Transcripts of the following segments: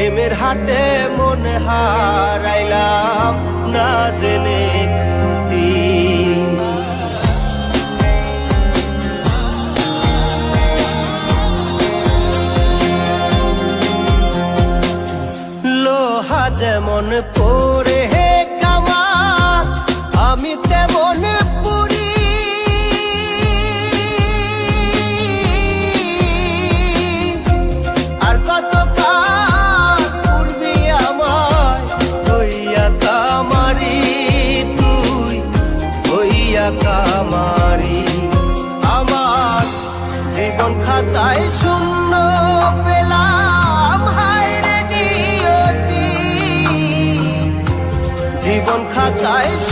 প্রেমের হাটে মন হারাইলাম না জেনে ক্ষতি। লোহা যেমন পরে হে কামার আমি তেমন জীবন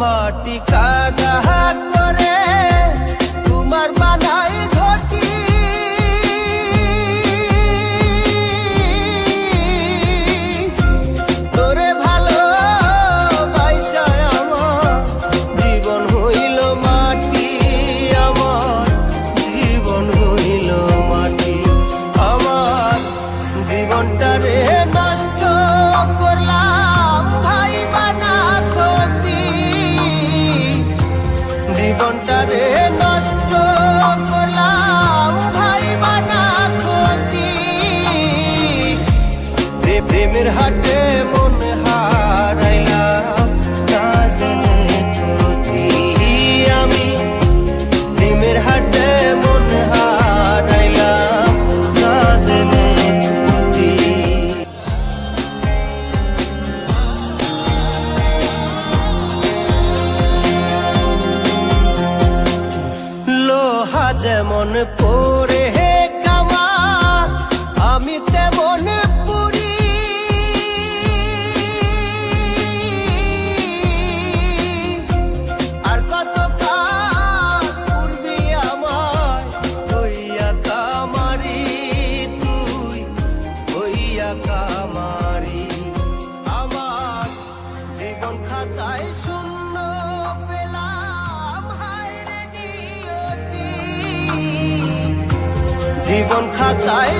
মাটি কাদা যেমন পরে হে কামার আমি তেমন পুরি। আর কত আমার হইয়া কামারি তুই হইয়া কামারি। আমার জীবন খাতায় শূন্য জীবন খাতায়